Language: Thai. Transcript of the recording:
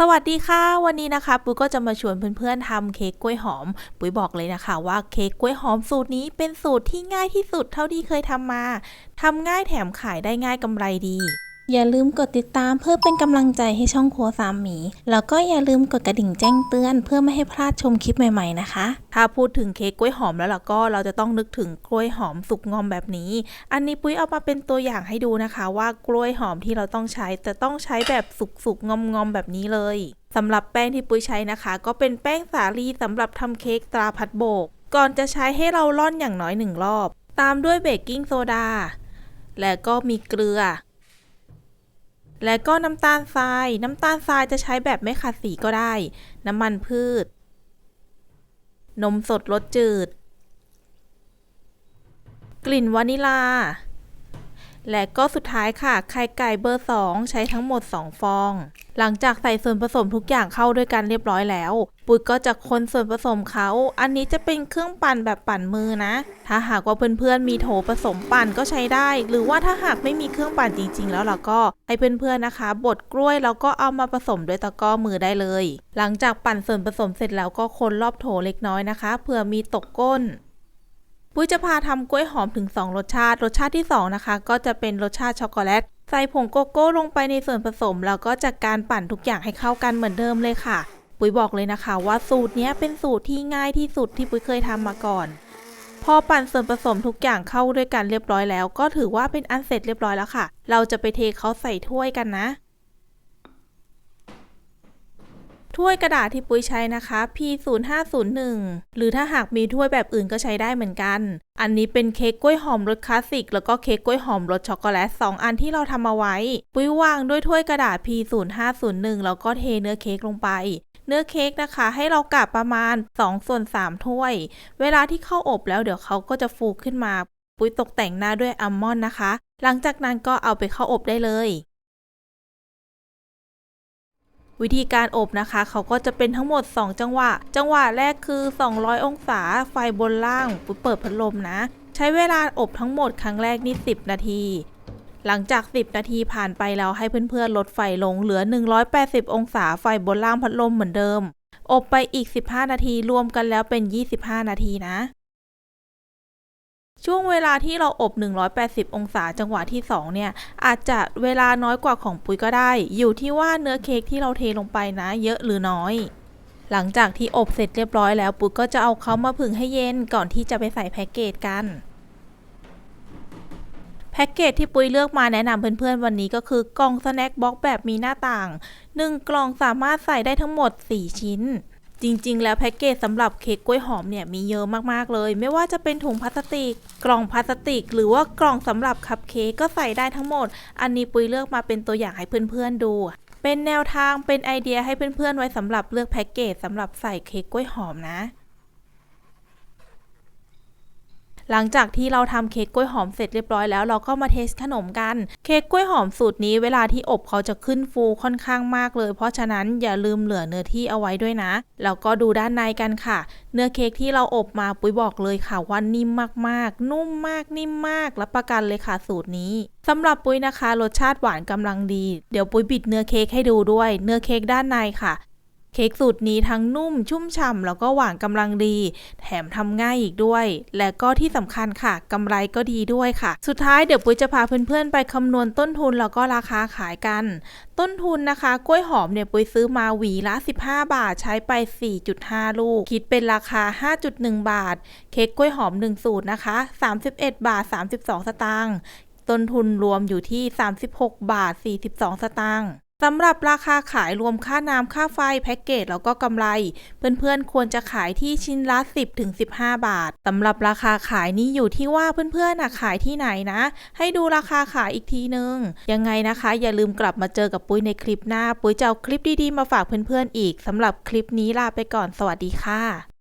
สวัสดีค่ะ วันนี้นะคะปุ้ยก็จะมาชวนเพื่อนๆทำเค้กกล้วยหอม ปุ้ยบอกเลยนะคะ ว่าเค้กกล้วยหอมสูตรนี้เป็นสูตรที่ง่ายที่สุดเท่าที่เคยทำมาทำง่ายแถมขายได้ง่ายกำไรดี อย่าลืมกดติดตามเพื่อเป็นกำลังใจให้ช่องครัวสามหมี แล้วก็อย่าลืมกดกระดิ่งแจ้งเตือน เพื่อไม่ให้พลาดชมคลิปใหม่ๆนะคะ ถ้าพูดถึงเค้กกล้วยหอมแล้วล่ะก็เราจะต้องนึกถึงกล้วยหอมสุกงอมแบบนี้ อันนี้ปุ้ยเอามาเป็นตัวอย่างให้ดูนะคะ ว่ากล้วยหอมที่เราต้องใช้จะต้องใช้แบบสุกๆงอมๆแบบนี้เลยสำหรับแป้งที่ปุ้ยใช้นะคะ ก็เป็นแป้งสาลีสำหรับทำเค้กตราพัดโบก ก่อนจะใช้ให้เราร่อนอย่างน้อยหนึ่งรอบ ตามด้วยเบกกิ้งโซดา และก็มีเกลือ และก็น้ำตาลทราย น้ำตาลทรายจะใช้แบบไม่ขัดสีก็ได้ น้ำมันพืช นมสดรสจืด กลิ่นวานิลา และก็สุดท้ายค่ะ ไข่ไก่เบอร์ 2 ใช้ทั้งหมด 2 ฟอง หลังจากใส่ส่วนผสมทุกอย่างเข้าด้วยกันเรียบร้อยแล้ว ปุ๋ยก็จะคนส่วนผสมเขา อันนี้จะเป็นเครื่องปั่นแบบปั่นมือนะ ถ้าหากว่าเพื่อนๆมีโถผสมปั่นก็ใช้ได้ หรือว่าถ้าหากไม่มีเครื่องปั่นจริง ๆ แล้วเราก็ให้เพื่อนๆนะคะ บดกล้วยแล้วก็เอามาผสมด้วยตะกร้อมือได้เลย หลังจากปั่นส่วนผสมเสร็จแล้วก็คนรอบโถเล็กน้อยนะคะเผื่อมีตกก้น ปุ้ยจะพาทำกล้วยหอมถึง 2 รสชาติ รสชาติที่ 2 นะคะ ก็จะเป็นรสชาติช็อกโกแลตใส่ผงโกโก้ลงไปในส่วนผสม แล้วก็จากการปั่นทุกอย่างให้เข้ากันเหมือนเดิมเลยค่ะ ปุ้ยบอกเลยนะคะ ว่าสูตรนี้เป็นสูตรที่ง่ายที่สุดที่ปุ้ยเคยทำมาก่อน พอปั่นส่วนผสมทุกอย่างเข้าด้วยกันเรียบร้อยแล้ว ก็ถือว่าเป็นอันเสร็จเรียบร้อยแล้วค่ะ เราจะไปเทเขาใส่ถ้วยกันนะ ถ้วยกระดาษที่ปุ้ยใช้นะคะ P0501 หรือถ้าหากมีถ้วยแบบอื่นก็ใช้ได้เหมือนกัน อันนี้เป็นเค้กกล้วยหอมรสคลาสสิก แล้วก็เค้กกล้วยหอมรสช็อกโกแลต 2 อันที่เราทำเอาไว้ ปุ้ยวางด้วยถ้วยกระดาษ P0501 แล้วก็เทเนื้อเค้กลงไป เนื้อเค้กนะคะ ให้เรากะประมาณ2ส่วน3ถ้วย เวลาที่เข้าอบแล้วเดี๋ยวเขาก็จะฟูขึ้นมา ปุ้ยตกแต่งหน้าด้วยอัลมอนด์นะคะ หลังจากนั้นก็เอาไปเข้าอบได้เลย วิธีการอบนะคะ เขาก็จะเป็นทั้งหมด 2 จังหวะ จังหวะแรกคือ 200 องศาไฟบนล่างปุเปิดพัดลมนะ ใช้เวลาอบทั้งหมดครั้งแรกนี่10 นาที หลังจาก 10 นาทีผ่านไปแล้วให้เพื่อนๆลดไฟลงเหลือ 180 องศาไฟบนล่างพัดลมเหมือนเดิม อบไปอีก 15 นาทีรวมกันแล้วเป็น 25 นาทีนะ ช่วงเวลาที่เราอบ 180 องศาจังหวะที่ 2 เนี่ย อาจจะเวลาน้อยกว่าของปุ๋ยก็ได้ อยู่ที่ว่าเนื้อเค้กที่เราเทลงไปนะ เยอะหรือน้อย หลังจากที่อบเสร็จเรียบร้อยแล้วปุ๋ยก็จะเอาเขามาผึ่งให้เย็นก่อนที่จะไปใส่แพ็กเกจกันแพ็กเกจที่ปุ้ยเลือกมาแนะนำเพื่อนๆวันนี้ก็คือกล่องสแน็คบ็อกแบบมีหน้าต่าง 1 กล่องสามารถใส่ได้ทั้งหมด 4 ชิ้น จริง ๆ แล้วแพ็กเกจสำหรับเค้กกล้วยหอมเนี่ยมีเยอะมากๆเลย ไม่ว่าจะเป็นถุงพลาสติก กล่องพลาสติก หรือว่ากล่องสำหรับคัพเค้กก็ใส่ได้ทั้งหมด อันนี้ปุ้ยเลือกมาเป็นตัวอย่างให้เพื่อนๆดู เป็นแนวทางเป็นไอเดียให้เพื่อนๆไว้สำหรับเลือกแพ็กเกจสำหรับใส่เค้กกล้วยหอมนะ หลังจากที่เราทำเค้กกล้วยหอมเสร็จเรียบร้อยแล้วเราก็มาเทสขนมกัน เค้กกล้วยหอมสูตรนี้เวลาที่อบเขาจะขึ้นฟูค่อนข้างมากเลย เพราะฉะนั้นอย่าลืมเหลือเนื้อที่เอาไว้ด้วยนะ แล้วก็ดูด้านในกันค่ะ เนื้อเค้กที่เราอบมาปุ้ยบอกเลยค่ะว่านิ่มมากๆ นุ่มมากนิ่มมากรับประกันเลยค่ะสูตรนี้สำหรับปุ้ยนะคะ รสชาติหวานกำลังดี เดี๋ยวปุ้ยบิดเนื้อเค้กให้ดูด้วย เนื้อเค้กด้านในค่ะ เค้กสูตรนี้ทั้งนุ่มชุ่มฉ่ำแล้วก็หวานกำลังดี แถมทำง่ายอีกด้วย และก็ที่สำคัญค่ะกำไรก็ดีด้วยค่ะ สุดท้ายเดี๋ยวปุ้ยจะพาเพื่อนๆ ไปคำนวณต้นทุนแล้วก็ราคาขายกัน ต้นทุนนะคะ กล้วยหอมเนี่ยปุ้ยซื้อมาหวีละ 15 บาทใช้ไป 4.5 ลูก คิดเป็นราคา 5.1 บาท เค้กกล้วยหอม1สูตรนะคะ 31 บาท 32 สตางค์ต้นทุนรวมอยู่ที่ 36 บาท 42 สตางค์ สำหรับราคาขายรวมค่าน้ำค่าไฟแพ็กเกจแล้วก็กำไร เพื่อนๆควรจะขายที่ชิ้นละ 10ถึง15 บาทสำหรับราคาขายนี้อยู่ที่ว่าเพื่อนๆน่ะขายที่ไหนนะ ให้ดูราคาขายอีกทีนึง ยังไงนะคะ อย่าลืมกลับมาเจอกับปุ้ยในคลิปหน้า ปุ้ยจะเอาคลิปดีๆมาฝากเพื่อนๆอีกสำหรับคลิปนี้ลาไปก่อนสวัสดีค่ะ